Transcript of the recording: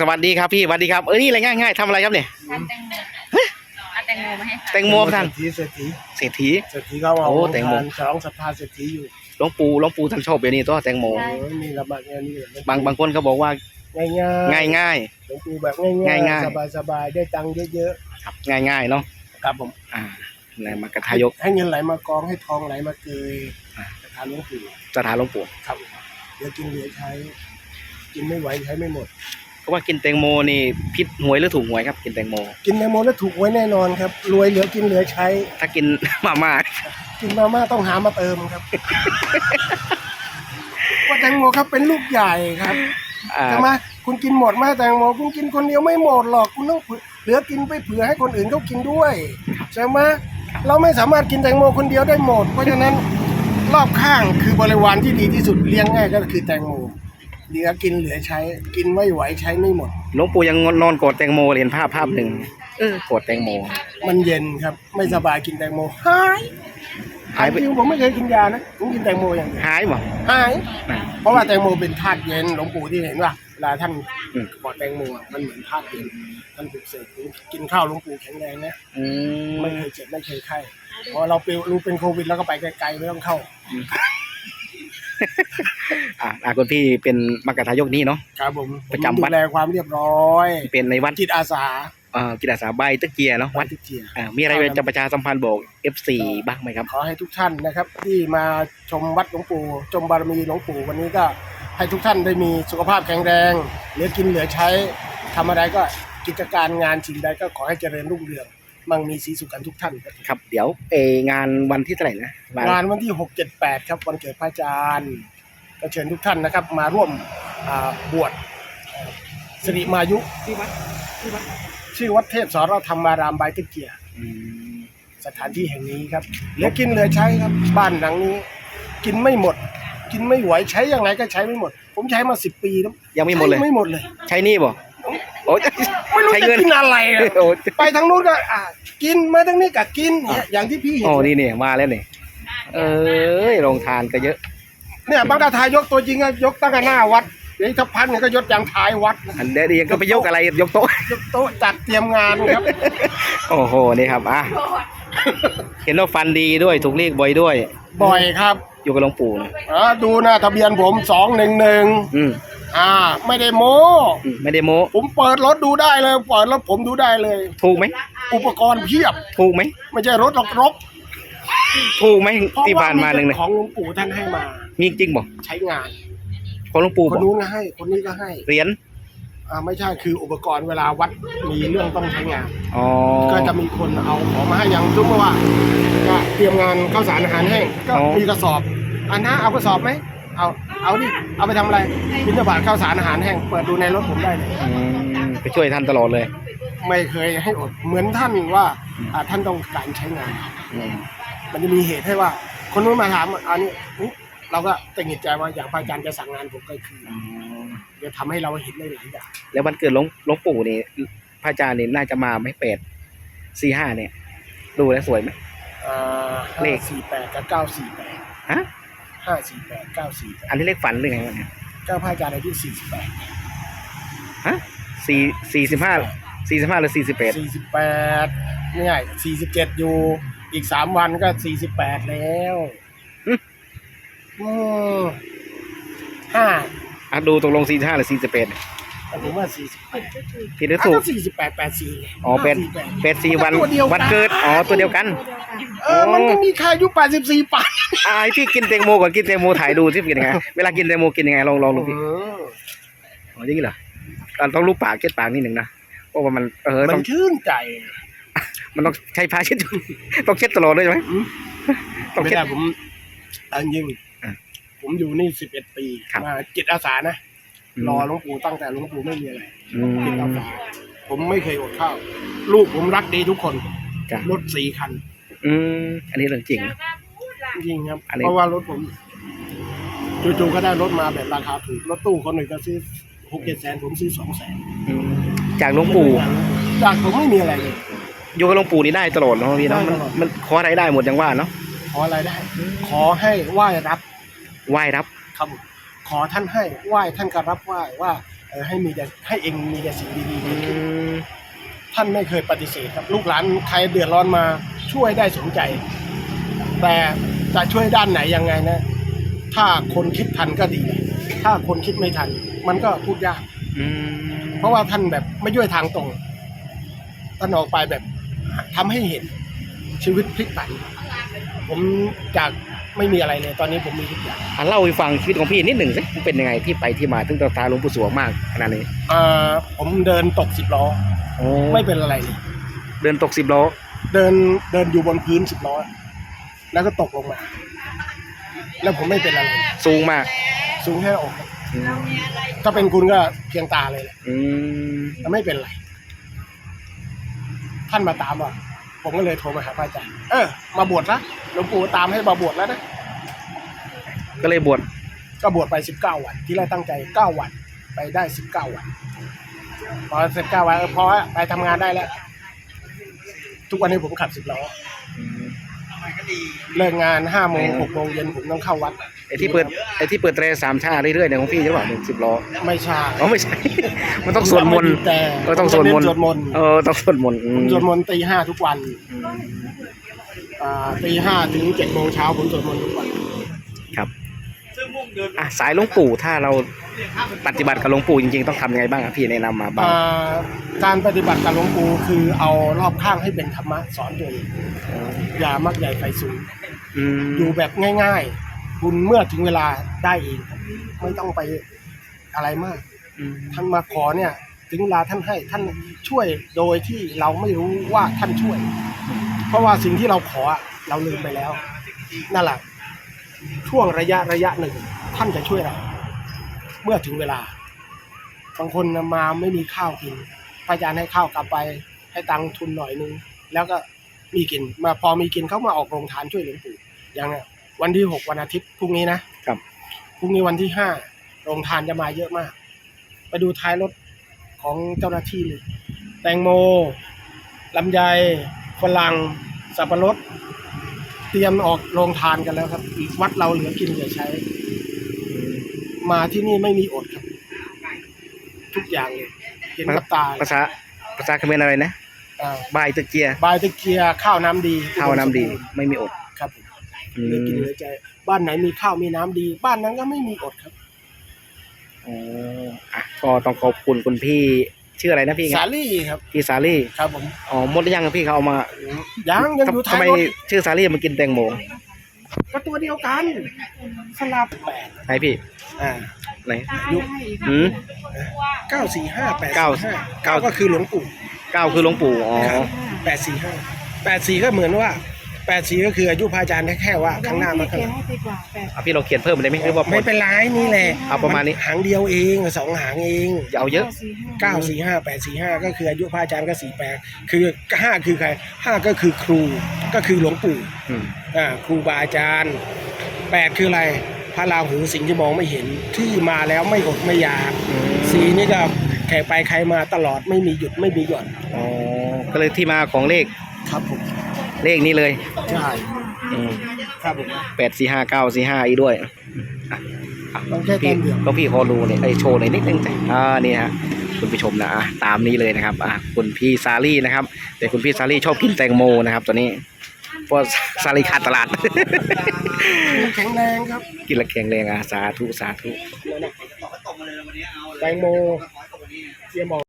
สวัสดีครับพี่สวัสดีครับเอ้ยนี่อะไรง่ายๆทำอะไรครับเนี่ยทำแตงโมเอาแตงโมมาให้ค่ะแตงโมท่านเศรษฐีเศรษฐีเศรษฐี เศรษฐีเขาเอาโอ้แตงโม ทานฉลองศรัทธาเศรษฐีอยู่หลวงปู่หลวงปู่ท่านชอบแบบนี้ตัวแตงโม โอ้ยมีระบาดเงี้ยนี่แหละบางบางคนเขาบอกว่าง่ายง่ายง่ายง่าย หลวงปู่แบบง่ายง่ายๆสบายสบายๆได้ตังค์เยอะๆครับง่ายง่ายๆเนาะๆครับผมอ่าในมากระทายก ให้เงินไหลมากองให้ทองไหลมาเกยอ่ากระทานหลวงปู่สถานหลวงปู่ครับเดี๋ยวกินเหลือใช้ กินไม่ไหวใช้ไม่หมด เพราะว่ากินแตงโมนี่พิษหวยหรือถูกหวยครับ กินแตงโม กินแตงโมแล้วถูกไว้แน่นอนครับ รวยเหลือกินเหลือใช้ ถ้ากิน มาม่ากินมาม่าต้องหามาเติมครับ ว่าแตงโมครับเป็นลูกใหญ่ครับอ่าใช่ไหมคุณกินหมดไหมแตงโมคุณกินคนเดียวไม่หมดหรอกคุณต้องเผื่อเหลือกินไปเผื่อให้คนอื่นเขากินด้วยใช่ไหมเราไม่สามารถกินแตงโมคนเดียวได้หมด เพราะฉะนั้นรอบข้างคือบริวารที่ดีที่สุดเลี้ยงง่ายก็คือแตงโม เหลือกินเหลือใช้ กินไม่ไหวใช้ไม่หมด หลวงปู่ยังนอนกอดแตงโมเลยเห็นภาพภาพหนึ่งเออกอดแตงโม มันเย็นครับ ไม่สบายกินแตงโมหายหายไปจริงผมไม่เคยกินยานะผมกินแตงโมอย่างเดียวหายบ่หายอ่าเพราะว่าแตงโมเป็นธาตุเย็นหลวงปู่ที่เห็นว่าเวลาท่านอืม กอดแตงโมอะมันเหมือนธาตุเย็นท่านปลุกเสกกินข้าวหลวงปู่แข็งแรงนะอืมไม่เคยเจ็บไม่เคยไข้พอเราเป็นรู้เป็นโควิดแล้วก็ไปไกลๆไม่ต้องเข้า อ่าอ่าคุณพี่เป็นมากระทายกนี่เนาะ ครับผมประจำวัดดูแลความเรียบร้อยเป็นในวัดจิตอาสาเอ่อกิจอาสาใบตะเกียเนาะวัดทุกเทียอ่ามีอะไรจะประชาสัมพันธ์บอก FC บ้างไหมครับ ขอให้ทุกท่านนะครับ ที่มาชมวัดหลวงปู่ชมบารมีหลวงปู่วันนี้ก็ให้ทุกท่านได้มีสุขภาพแข็งแรงเหลือกินเหลือใช้ทำอะไรก็กิจการงานสิ่งใดก็ขอให้เจริญรุ่งเรือง มั่งมีสีสุขกันทุกท่านครับครับ เดี๋ยวเองานวันที่เท่าไหร่นะวันงานวันที่ 6 7 8 ครับวันเกิดพระอาจารย์ก็เชิญทุกท่านนะครับ มาร่วมอ่าบวชเอ่อสิริมายุที่วัดที่วัดชื่อวัดเทพสรธรรมารามบายตึกเกียอืมสถานที่แห่งนี้ครับเหลือกินเหลือใช้ครับ บ้านหลังนี้ กินไม่หมด กินไม่ไหวใช้อย่างไรก็ใช้ไม่หมด ผมใช้มาสิบปีแล้วยังไม่หมดเลย ใช้ไม่หมดเลย ใช้หนี่บ่โอ้ยไม่ รู้ใช้จะเงินกินอะไรอะโอ้ยไปทางนู้นก็อะกินมาทางนี้ก็กินเนี่ยอย่างที่พี่เห็นโอ้นี่เนี่ยมาแล้วเนี่ยเอ้ยโรงทานก็เยอะ เนี่ยบางกะทายกตัวจริงอะยกตั้งแต่หน้าวัดเดี๋ยวอีกทักพันเนี่ยก็ยกอย่างท้ายวัดนะอันเดียวก็ไปยกอะไรยกโต๊ะยกโต๊ะจัดเตรียมงานครับ โอ้โหนี่ครับอะเห็นว่าฟันดีด้วยถูกเรียกบ่อยด้วย บ่อยครับ อยู่กับหลวงปู่นะอ่าดูนะทะเบียนผมสองหนึ่งหนึ่ง อืมอ่า ไม่ได้โม้อืมไม่ได้โม้ผมเปิดรถดูได้เลยเปิดรถผมดูได้เลย ถูกไหมอุปกรณ์เพียบ ถูกไหมไม่ใช่รถหรอกรบถูกไหมเพราะที่ว่าผ่านมาหนึ่งเป็เนี่ยของหลวงปู่ท่านให้มา มีจริงบ่ใช้งาน ของหลวงปู่คนบ่นู้นก็ให้ คนนี้ก็ให้ เหรียญอ่าไม่ใช่คืออุปกรณ์เวลาวัดมีเรื่องต้องใช้งาน อ๋อก็จะมีคนเอาของมาให้อย่างทุกเมื่อว่าก็เตรียมงานข้าวสารอาหารแห้งก็มีกระสอบอันนะเอากระสอบไหม เอาเอาดิเอาไปทำอะไรบิณฑบาตข้าวสารอาหารแห้งเปิดดูในรถผมได้เลย อืมไปช่วยท่านตลอดเลยไม่เคยให้อดเหมือนท่านว่าอ่าท่านต้องการใช้งาน อืมมันจะมีเหตุให้ว่า คนนู้นมาถามอันนี้อุ๊ยเราก็ตังหงิดใจว่าอย่างพระอาจารย์จะสั่งงานผมก็คืออ๋อเดี๋ยวทำให้เราเห็นได้หลายอย่างแล้ววันเกิดหลวงหลวงปู่นี่พระอาจารย์นี่น่าจะมาไหม่แปดสี่ห้าเนี่ย ดูแล้วสวยไหมอ่าเลห้าขสี่แปดกับเก้าสี่แปดฮะ ห้าสี่แปดเก้าสี่แปดอันนี้เลขฝันหรือไงวะเนี่ยเก้าพระอาจารย์อายุสี่สิบแปดฮะสี่สี่สิบห้าสี่สิบห้าหรือสี่สิบแปดสี่สิบแปดนี่ไงสี่สิบเจ็ดอยู่อีกสามวันก็สี่สิบแปดแล้วอืมห้าอะดูตกลงสี่ห้าหรือสี่สิบแปด ผมว่าสี่สิบแปดผิดหรือถูก สี่สิบแปดแปดสี่อ๋อแปดแปดสี่วันตัวเดียวกัวันเกิด อ๋อ ตัวเดียวกัน เออมันไม่มีใครอายุแปดสิบสี่ปันอ่าไอ้ที่กินแตงโมก่อนกินแตงโมถ่ายดูที่เป็นยังไง เวลากินแตงโมกินยังไงลองลองดูพี่ อ๋ออย่างนี้เหรออะต้องรูปปากเช็ดปากนิดหนึ่งนะเพราะว่ามันเออมัต้อนงชื่นใจ มันต้องใช้ผ้าเช็ดต้องเช็ดตลอดเลยใช่ไหมอืม ต้องไม่เช็ด ได้ผมอันยิงอะผมอยู่นี่สิบเอ็ดปี ครับ มาจิตอาสานะอืม รอหลวงปู่ตั้งแต่หลวงปู่ไม่มีอะไรอืจิตอามสาผมไม่เคยอดข้าว ลูกผมรักดีทุกคนจ้ะรถสี่คัน อืมอันนี้เรื่องจริงนะ จริงครับ อันนี้ เพราะว่ารถผมจู่ๆก็ได้รถมาแบบราคาถูกรถตู้คนหนึ่งก็ซื้อหกเจ็ดแสนผมซื้อสองแสนอืมจากหลวงปู่จากผมไม่มีอะไรเลย อยู่กับหลวงปู่นี่ได้ตลอดเนาะพี่เนาะได้มันตลอด มันขออะไรได้หมดอย่างว่าเนาะขออะไรได้ ขอให้ไหว้รับไหว้รับครับผม ขอท่านให้ไหว้ท่านก็รับไหว้ว่าเออให้มีแต่ให้เองมีแต่สิ่งดีๆอืเกิดขึ้นมท่านไม่เคยปฏิเสธครับ ลูกหลานใครเดือดร้อนมาช่วยได้สมใจ แต่จะช่วยด้านไหนยังไงนะ ถ้าคนคิดทันก็ดี ถ้าคนคิดไม่ทัน มันก็พูดยากอืมเพราะว่าท่านแบบไม่ย่อยทางตรงท่านออกไปแบบทำให้เห็นชีวิตพลิกผัน ผมจาก ไม่มีอะไรเลย ตอนนี้ผมมีทุกอย่างอะเล่าให้ฟังชีวิตของพี่นิดหนึ่งสิมันเป็นยังไงที่ไปที่มาถึงตาหลวงปู่สวงมากขนาดนี้อ่าผมเดินตกสิบล้อโอ้ไม่เป็นอะไรเลยเดินตกสิบล้อเดินเดินอยู่บนพื้นสิบล้อแล้วก็ตกลงมา แล้วผมไม่เป็นอะไร สูงมากสูงแค่อกอืมถ้าเป็นคุณก็เพียงตาเลยแหละอืมแล้วไม่เป็นไร ท่านมาตามอะ ผมก็เลยโทรมาหาพระอาจารย์เออมาบวชละหลวงปู่ตามให้มาบวชแล้วนะก็เลยบวชก็บวชไปสิบเก้าวัน ที่แรกตั้งใจเก้าวันไปได้สิบเก้าวัน พอสิบเก้าวันเออพอไปทำงานได้แล้ว ทุกวันนี้ผมขับสิบล้อเลิกงานห้าโมงหกโมงเย็นผมต้องเข้าวัดไอ้ ที่เปิดไอ้ที่เปิดเตรสามชาเรื่อยๆเนี่ยของพี่ใช่ป่ะหนึ่งสิบล้อไม่ใช่อ๋อไม่ใช่ มันต้องสวดมนต์แต่เออต้องสวดมนต์สวดมนต์เออต้องสวดมนต์อืผมมสวดมนต์ตีห้าทุกวันอืมอ่าตีห้าถึงเจ็ดโมงเช้าผมสวดมนต์ทุกวันครับอะสายหลวงปู่ถ้าเราปฏิบัติกับหลวงปู่จริงๆต้องทำยังไงบ้างอะพี่แนะนำมาบ้างอ่าการปฏิบัติกับหลวงปู่คือเอารอบข้างให้เป็นธรรมะสอนตัวเองอย่ามักใหญ่ไฟสูงอืมอยู่แบบง่ายๆ คุณเมื่อถึงเวลาได้เองครับไม่ต้องไปอะไรมากอืมท่านมาขอเนี่ย ถึงเวลาท่านให้ท่านช่วยโดยที่เราไม่รู้ว่าท่านช่วย เพราะว่าสิ่งที่เราขออะเราลืมไปแล้วนั่นแหละช่วงระยะระยะหนึ่ง ท่านจะช่วยเรา เมื่อถึงเวลาบางคนมาไม่มีข้าวกินพระอาจารย์ให้ข้าวกลับไปให้ตังค์ทุนหน่อยนึง แล้วก็มีกินมาพอมีกินเขามาออกโรงทานช่วยหลวงปู่อย่างเนี้ย วันที่หกวันอาทิตย์พรุ่งนี้นะครับพรุ่งนี้วันที่ห้าโรงทานจะมาเยอะมาก ไปดูท้ายรถของเจ้าหน้าที่เลย แตงโมลำไยฝรั่งสับปะรด เตรียมออกโรงทานกันแล้วครับวัดเราเหลือกินเหลือใช้ มาที่นี่ไม่มีอดครับ ทุกอย่างเลยเห็นกับตาภาษาภาษาเขมรอะไรนะอ่าบายตะเกียบายตะเกียข้าวน้ำดีข้าวน้ำดี ไม่มีอดครับผมอื เหลือกินมเหลือใจ บ้านไหนมีข้าวมีน้ำดี บ้านนั้นก็ไม่มีอดครับ อ๋ออะก็ต้องขอบคุณคุณพี่ชื่ออะไรนะพี่คสารับลี่ครับ พี่สาลี่ครับผมอ๋อหมดหรือยังพี่เขาเอามายังยังอยู่ทำท้ายไมรถชื่อสาลี่มากินแตงโมก็ตัวเดียวกัน สลับแปดไหนพี่อ่า ไหนยุคอืม เก้าสี่ห้าแปดเก้าห้าเก้า เก้าก็คือหลวงปู่เก้าคือหลวงปู่อ๋อ แปดสี่ห้าแปดสี่ก็เหมือนว่า แปดสี่ก็คืออายุพระอาจารย์แค่ว่าข้างหน้ามาข้างหลัง เอาพี่เราเขียนเพิ่มได้ไหมหรือว่าหมไม่ดเป็นไรนี่แหละเอาประมาณนี้ หางเดียวเองสองหางเองอย่าเอาเยอะ เก้าสี่ห้าแปดสี่ห้าก็คืออายุพระอาจารย์ก็สี่แปดคือห้าคือใครห้าก็คือครูก็คือหลวงปู่อืมอ่าครูบาอาจารย์แปดคืออะไรพระราหูสิ่งที่มองไม่เห็นที่มาแล้วไม่อดไม่อยากอืมสีนี่ก็แขกไปใครมาตลอดไม่มีหยุดไม่มีหย่อนอ๋อก็เลยที่มาของเลขครับผม เลขนี้เลยใช่อืมครับผมแปดสี่ห้าเก้าสี่ห้าอีกด้วยอะอะต้องแค่พี่ต้นเดียวก็พี่ขอดูเนี่ยไอโชว์หน่อยนิดนึงจ้ะอ่านี่ฮะคุณผู้ชมนะอะตามนี้เลยนะครับอะคุณพี่ซารี่นะครับ แต่คุณพี่ซารี่ชอบกินแตงโมนะครับตัวนี้เพราะซารี่ขาดตลาดแข็งแรงครับกินและแข็งแรงอะสาธุสาธุแตงโมเตรียมบอก